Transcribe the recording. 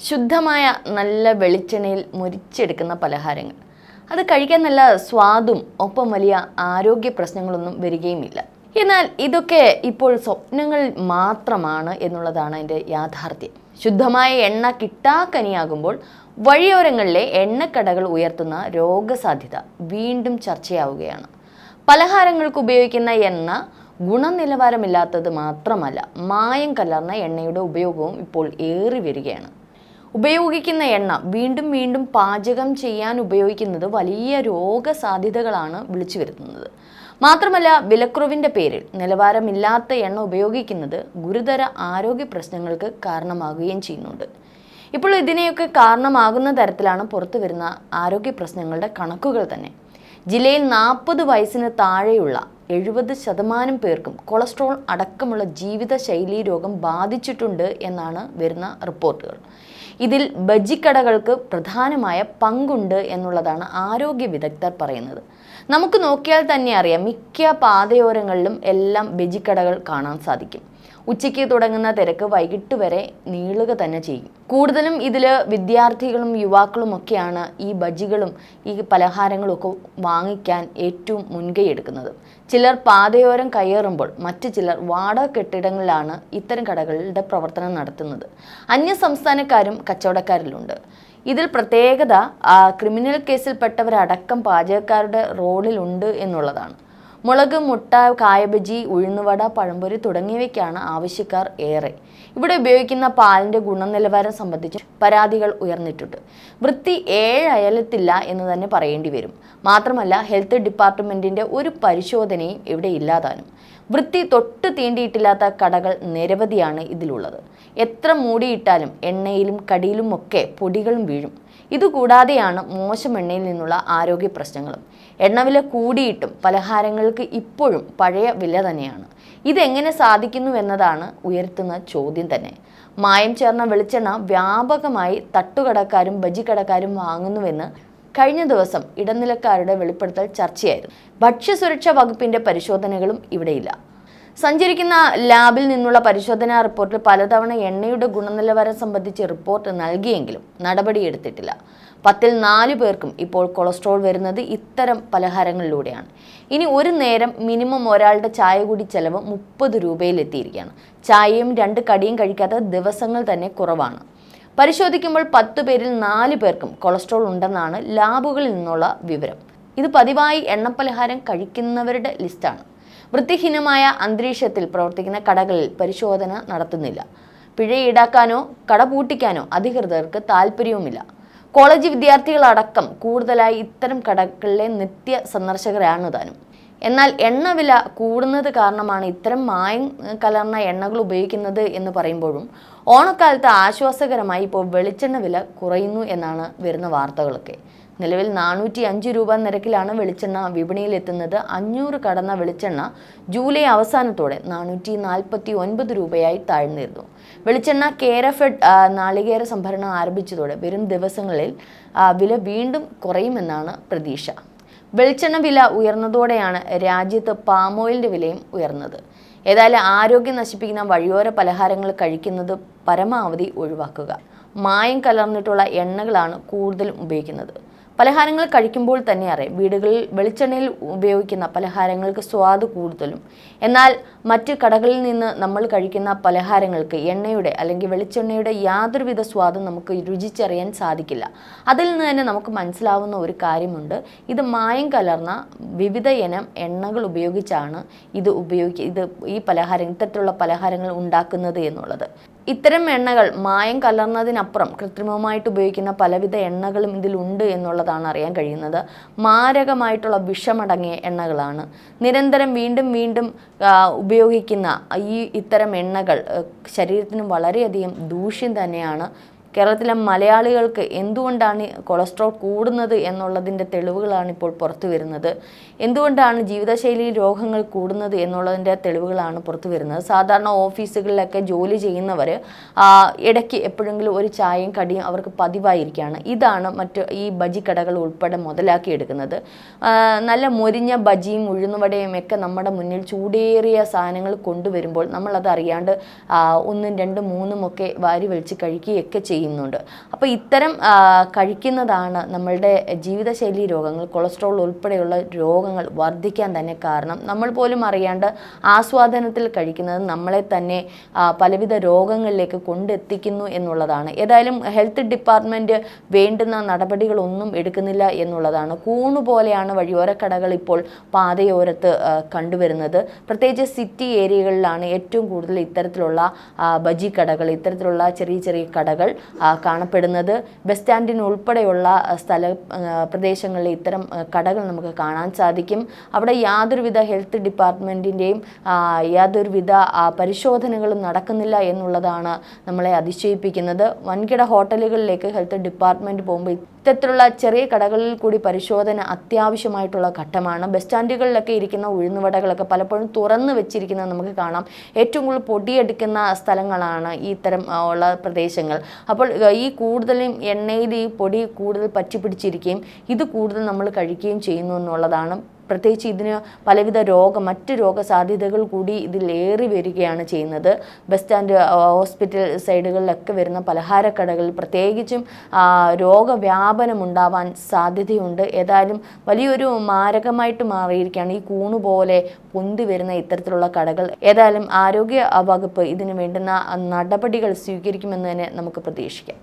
ശുദ്ധമായ നല്ല വെളിച്ചെണ്ണയിൽ മുരിച്ചെടുക്കുന്ന പലഹാരങ്ങൾ. അത് കഴിക്കാൻ നല്ല സ്വാദും ഒപ്പം വലിയ ആരോഗ്യ പ്രശ്നങ്ങളൊന്നും വരികയുമില്ല. എന്നാൽ ഇതൊക്കെ ഇപ്പോൾ സ്വപ്നങ്ങൾ മാത്രമാണ് എന്നുള്ളതാണ് അതിന്റെ യാഥാർത്ഥ്യം. ശുദ്ധമായ എണ്ണ കിട്ടാക്കനിയാകുമ്പോൾ വഴിയോരങ്ങളിലെ എണ്ണക്കടകൾ ഉയർത്തുന്ന രോഗസാധ്യത വീണ്ടും ചർച്ചയാവുകയാണ്. പലഹാരങ്ങൾക്ക് ഉപയോഗിക്കുന്ന എണ്ണ ഗുണനിലവാരമില്ലാത്തത് മാത്രമല്ല മായം കലർന്ന എണ്ണയുടെ ഉപയോഗവും ഇപ്പോൾ ഏറി വരികയാണ്. ഉപയോഗിക്കുന്ന എണ്ണ വീണ്ടും വീണ്ടും പാചകം ചെയ്യാൻ ഉപയോഗിക്കുന്നത് വലിയ രോഗസാധ്യതകളാണ് വിളിച്ചു വരുത്തുന്നത്. മാത്രമല്ല വിലക്കുറവിന്റെ പേരിൽ നിലവാരമില്ലാത്ത എണ്ണ ഉപയോഗിക്കുന്നത് ഗുരുതര ആരോഗ്യ പ്രശ്നങ്ങൾക്ക് കാരണമാകുകയും ചെയ്യുന്നുണ്ട്. ഇപ്പോൾ ഇതിനെയൊക്കെ കാരണമാകുന്ന തരത്തിലാണ് പുറത്തു വരുന്ന ആരോഗ്യ പ്രശ്നങ്ങളുടെ കണക്കുകൾ തന്നെ. ജില്ലയിൽ നാൽപ്പത് വയസ്സിന് താഴെയുള്ള എഴുപത് ശതമാനം പേർക്കും കൊളസ്ട്രോൾ അടക്കമുള്ള ജീവിതശൈലീ രോഗം ബാധിച്ചിട്ടുണ്ട് എന്നാണ് വരുന്ന റിപ്പോർട്ടുകൾ. ഇതിൽ ബജിക്കടകൾക്ക് പ്രധാനമായ പങ്കുണ്ട് എന്നുള്ളതാണ് ആരോഗ്യ വിദഗ്ധർ പറയുന്നത്. നമുക്ക് നോക്കിയാൽ തന്നെ അറിയാം മിക്ക പാതയോരങ്ങളിലും എല്ലാം ബജിക്കടകൾ കാണാൻ സാധിക്കും. ഉച്ചയ്ക്ക് തുടങ്ങുന്ന തിരക്ക് വൈകിട്ട് വരെ നീളുക തന്നെ ചെയ്യും. കൂടുതലും ഇതിൽ വിദ്യാർത്ഥികളും യുവാക്കളും ഒക്കെയാണ് ഈ ബജികളും ഈ പലഹാരങ്ങളും ഒക്കെ വാങ്ങിക്കാൻ ഏറ്റവും മുൻകൈ എടുക്കുന്നത്. ചിലർ പാതയോരം കയറുമ്പോൾ മറ്റു ചിലർ വാടക കെട്ടിടങ്ങളിലാണ് ഇത്തരം കടകളുടെ പ്രവർത്തനം നടത്തുന്നത്. അന്യ സംസ്ഥാനക്കാരും കച്ചവടക്കാരിലുണ്ട്. ഇതിൽ പ്രത്യേകത ക്രിമിനൽ കേസിൽപ്പെട്ടവരടക്കം പാചകക്കാരുടെ റോളിലുണ്ട് എന്നുള്ളതാണ്. മുളക് മുട്ട കായബജി ഉഴുന്നുവട പഴംപൊരി തുടങ്ങിയവയ്ക്കാണ് ആവശ്യക്കാർ ഏറെ. ഇവിടെ ഉപയോഗിക്കുന്ന പാലിന്റെ ഗുണനിലവാരം സംബന്ധിച്ച് പരാതികൾ ഉയർന്നിട്ടുണ്ട്. വൃത്തി ഏഴ് അയലത്തില്ല എന്ന് തന്നെ പറയേണ്ടി വരും. മാത്രമല്ല ഹെൽത്ത് ഡിപ്പാർട്ട്മെന്റിന്റെ ഒരു പരിശോധനയും ഇവിടെ ഇല്ലാതാനും. വൃത്തി തൊട്ട് തീണ്ടിയിട്ടില്ലാത്ത കടകൾ നിരവധിയാണ് ഇതിലുള്ളത്. എത്ര മൂടിയിട്ടാലും എണ്ണയിലും കടിയിലും ഒക്കെ പൊടികളും വീഴും. ഇതുകൂടാതെയാണ് മോശം എണ്ണയിൽ നിന്നുള്ള ആരോഗ്യ പ്രശ്നങ്ങളും. എണ്ണവില കൂടിയിട്ടും പലഹാരങ്ങൾക്ക് ഇപ്പോഴും പഴയ വില തന്നെയാണ്. ഇതെങ്ങനെ സാധിക്കുന്നു എന്നതാണ് ഉയർത്തുന്ന ചോദ്യം തന്നെ. മായം ചേർന്ന വെളിച്ചെണ്ണ വ്യാപകമായി തട്ടുകടക്കാരും ബജിക്കടക്കാരും വാങ്ങുന്നുവെന്ന് കഴിഞ്ഞ ദിവസം ഇടനിലക്കാരുടെ വെളിപ്പെടുത്തൽ ചർച്ചയായിരുന്നു. ഭക്ഷ്യസുരക്ഷാ വകുപ്പിന്റെ പരിശോധനകളും ഇവിടെയില്ല. സഞ്ചരിക്കുന്ന ലാബിൽ നിന്നുള്ള പരിശോധനാ റിപ്പോർട്ടിൽ പലതവണ എണ്ണയുടെ ഗുണനിലവാരം സംബന്ധിച്ച് റിപ്പോർട്ട് നൽകിയെങ്കിലും നടപടിയെടുത്തിട്ടില്ല. പത്തിൽ നാല് പേർക്കും ഇപ്പോൾ കൊളസ്ട്രോൾ വരുന്നത് ഇത്തരം പലഹാരങ്ങളിലൂടെയാണ്. ഇനി ഒരു നേരം മിനിമം ഒരാളുടെ ചായ കൂടി ചെലവ് മുപ്പത് രൂപയിലെത്തിയിരിക്കുകയാണ്. ചായയും രണ്ട് കടിയും കഴിക്കാത്ത ദിവസങ്ങൾ തന്നെ കുറവാണ്. പരിശോധിക്കുമ്പോൾ പത്ത് പേരിൽ നാല് പേർക്കും കൊളസ്ട്രോൾ ഉണ്ടെന്നാണ് ലാബുകളിൽ നിന്നുള്ള വിവരം. ഇത് പതിവായി എണ്ണപ്പലഹാരം കഴിക്കുന്നവരുടെ ലിസ്റ്റാണ്. വൃത്തിഹീനമായ അന്തരീക്ഷത്തിൽ പ്രവർത്തിക്കുന്ന കടകളിൽ പരിശോധന നടത്തുന്നില്ല. പിഴ ഈടാക്കാനോ കട പൂട്ടിക്കാനോ അധികൃതർക്ക് താല്പര്യവുമില്ല കോളേജ് വിദ്യാർത്ഥികളടക്കം കൂടുതലായി ഇത്തരം കടകളിലെ നിത്യ സന്ദർശകരാണ് താനും. എന്നാൽ എണ്ണ വില കൂടുന്നത് കാരണമാണ് ഇത്തരം മായം കലർന്ന എണ്ണകൾ ഉപയോഗിക്കുന്നത് എന്ന് പറയുമ്പോഴും ഓണക്കാലത്ത് ആശ്വാസകരമായി ഇപ്പോൾ വെളിച്ചെണ്ണ വില കുറയുന്നു എന്നാണ് വരുന്ന വാർത്തകളൊക്കെ. നിലവിൽ നാനൂറ്റി അഞ്ച് രൂപ നിരക്കിലാണ് വെളിച്ചെണ്ണ വിപണിയിൽ എത്തുന്നത് അഞ്ഞൂറ് കടന്ന വെളിച്ചെണ്ണ ജൂലൈ അവസാനത്തോടെ നാനൂറ്റി നാൽപ്പത്തി ഒൻപത് രൂപയായി താഴ്ന്നിരുന്നു. വെളിച്ചെണ്ണ കേരഫെഡ് നാളികേര സംഭരണം ആരംഭിച്ചതോടെ വരും ദിവസങ്ങളിൽ വില വീണ്ടും കുറയുമെന്നാണ് പ്രതീക്ഷ. വെളിച്ചെണ്ണ വില ഉയർന്നതോടെയാണ് രാജ്യത്ത് പാമോയിലിന്റെ വിലയും ഉയർന്നത്. ഏതായാലും ആരോഗ്യം നശിപ്പിക്കുന്ന വഴിയോര പലഹാരങ്ങൾ കഴിക്കുന്നത് പരമാവധി ഒഴിവാക്കുക. മായം കലർന്നിട്ടുള്ള എണ്ണകളാണ് കൂടുതലും ഉപയോഗിക്കുന്നത്. പലഹാരങ്ങൾ കഴിക്കുമ്പോൾ തന്നെ അറിയാം. വീടുകളിൽ വെളിച്ചെണ്ണയിൽ ഉപയോഗിക്കുന്ന പലഹാരങ്ങൾക്ക് സ്വാദ് കൂടുതലും. എന്നാൽ മറ്റ് കടകളിൽ നിന്ന് നമ്മൾ കഴിക്കുന്ന പലഹാരങ്ങൾക്ക് എണ്ണയുടെ അല്ലെങ്കിൽ വെളിച്ചെണ്ണയുടെ യാതൊരുവിധ സ്വാദും നമുക്ക് രുചിച്ചറിയാൻ സാധിക്കില്ല. അതിൽ നിന്ന് തന്നെ നമുക്ക് മനസ്സിലാവുന്ന ഒരു കാര്യമുണ്ട്. ഇത് മായം കലർന്ന വിവിധ ഇനം എണ്ണകൾ ഉപയോഗിച്ചാണ് ഇത് ഉപയോഗിക്കുക ഇത് ഈ പലഹാരം ഇത്തരത്തിലുള്ള പലഹാരങ്ങൾ ഉണ്ടാക്കുന്നത് എന്നുള്ളത്. ഇത്തരം എണ്ണകൾ മായം കലർന്നതിനപ്പുറം കൃത്രിമമായിട്ട് ഉപയോഗിക്കുന്ന പലവിധ എണ്ണകളും ഇതിലുണ്ട് എന്നുള്ളതാണ് അറിയാൻ കഴിയുന്നത്. മാരകമായിട്ടുള്ള വിഷമടങ്ങിയ എണ്ണകളാണ്. നിരന്തരം വീണ്ടും വീണ്ടും ഉപയോഗിക്കുന്ന ഈ ഇത്തരം എണ്ണകൾ ശരീരത്തിന് വളരെയധികം ദൂഷ്യം തന്നെയാണ് കേരളത്തിലെ മലയാളികൾക്ക് എന്തുകൊണ്ടാണ് കൊളസ്ട്രോൾ കൂടുന്നത് എന്നുള്ളതിന്റെ തെളിവുകളാണ് ഇപ്പോൾ പുറത്തു വരുന്നത്. എന്തുകൊണ്ടാണ് ജീവിതശൈലി രോഗങ്ങൾ കൂടുന്നത് എന്നുള്ളതിന്റെ തെളിവുകളാണ് പുറത്തു വരുന്നത്. സാധാരണ ഓഫീസുകളിലൊക്കെ ജോലി ചെയ്യുന്നവർ ഇടയ്ക്ക് എപ്പോഴെങ്കിലും ഒരു ചായയും കടിയും അവർക്ക് പതിവായിരിക്കുകയാണ്. ഇതാണ് മറ്റ് ഈ ബജി കടകൾ ഉൾപ്പെടെ മുതലാക്കിയെടുക്കുന്നത്. നല്ല മൊരിഞ്ഞ ബജിയും ഉഴുന്നുവടയും ഒക്കെ നമ്മുടെ മുന്നിൽ ചൂടേറിയ സാധനങ്ങൾ കൊണ്ടുവരുമ്പോൾ നമ്മളത് അറിയാണ്ട് ഒന്നും രണ്ടും മൂന്നും ഒക്കെ വാരി വലിച്ച് കഴിക്കുകയൊക്കെ ചെയ്യുമ്പോൾ ചെയ്യുന്നുണ്ട്. അപ്പോൾ ഇത്തരം കഴിക്കുന്നതാണ് നമ്മളുടെ ജീവിതശൈലി രോഗങ്ങൾ കൊളസ്ട്രോൾ ഉൾപ്പെടെയുള്ള രോഗങ്ങൾ വർദ്ധിക്കാൻ തന്നെ കാരണം. നമ്മൾ പോലും അറിയാണ്ട് ആസ്വാദനത്തിൽ കഴിക്കുന്നത് നമ്മളെ തന്നെ പലവിധ രോഗങ്ങളിലേക്ക് കൊണ്ടെത്തിക്കുന്നു എന്നുള്ളതാണ്. ഏതായാലും ഹെൽത്ത് ഡിപ്പാർട്ട്മെന്റ് വേണ്ടുന്ന നടപടികളൊന്നും എടുക്കുന്നില്ല എന്നുള്ളതാണ്. കൂണു പോലെയാണ് വഴിയോര കടകൾ ഇപ്പോൾ പാതയോരത്ത് കണ്ടുവരുന്നത്. പ്രത്യേകിച്ച് സിറ്റി ഏരിയകളിലാണ് ഏറ്റവും കൂടുതൽ ഇത്തരത്തിലുള്ള ബജി കടകൾ ഇത്തരത്തിലുള്ള ചെറിയ ചെറിയ കടകൾ കാണപ്പെടുന്നത്. ബസ് സ്റ്റാൻഡിന് ഉൾപ്പെടെയുള്ള സ്ഥല പ്രദേശങ്ങളിൽ ഇത്തരം കടകൾ നമുക്ക് കാണാൻ സാധിക്കും. അവിടെ യാതൊരുവിധ ഹെൽത്ത് ഡിപ്പാർട്ട്മെന്റിന്റെയും യാതൊരുവിധ പരിശോധനകളും നടക്കുന്നില്ല എന്നുള്ളതാണ് നമ്മളെ അതിശയിപ്പിക്കുന്നത്. വൻകിട ഹോട്ടലുകളിലേക്ക് ഹെൽത്ത് ഡിപ്പാർട്ട്മെന്റ് പോകുമ്പോൾ ഇത്തരത്തിലുള്ള ചെറിയ കടകളിൽ കൂടി പരിശോധന അത്യാവശ്യമായിട്ടുള്ള ഘട്ടമാണ്. ബസ് സ്റ്റാൻഡുകളിലൊക്കെ ഇരിക്കുന്ന ഉഴുന്നുവടകളൊക്കെ പലപ്പോഴും തുറന്നു വെച്ചിരിക്കുന്നത് നമുക്ക് കാണാം. ഏറ്റവും കൂടുതൽ പൊടിയെടുക്കുന്ന സ്ഥലങ്ങളാണ് ഈ ഇത്തരം ഉള്ള പ്രദേശങ്ങൾ. അപ്പോൾ ഈ കൂടുതലും എണ്ണയിൽ ഈ പൊടി കൂടുതൽ പറ്റി പിടിച്ചിരിക്കുകയും ഇത് കൂടുതൽ നമ്മൾ കഴിക്കുകയും ചെയ്യുന്നു എന്നുള്ളതാണ് പ്രത്യേകിച്ച് ഇതിന് പലവിധ രോഗ മറ്റ് രോഗസാധ്യതകൾ കൂടി ഇതിലേറി വരികയാണ് ചെയ്യുന്നത്. ബസ് സ്റ്റാൻഡ് ഹോസ്പിറ്റൽ സൈഡുകളിലൊക്കെ വരുന്ന പലഹാരക്കടകളിൽ പ്രത്യേകിച്ചും രോഗവ്യാപനം ഉണ്ടാവാൻ സാധ്യതയുണ്ട്. ഏതായാലും വലിയൊരു മാരകമായിട്ട് മാറിയിരിക്കുകയാണ് ഈ കൂണു പോലെ പൊന്തി വരുന്ന ഇത്തരത്തിലുള്ള കടകൾ. ഏതായാലും ആരോഗ്യ വകുപ്പ് ഇതിനു വേണ്ടുന്ന നടപടികൾ സ്വീകരിക്കുമെന്ന് തന്നെ നമുക്ക് പ്രതീക്ഷിക്കാം.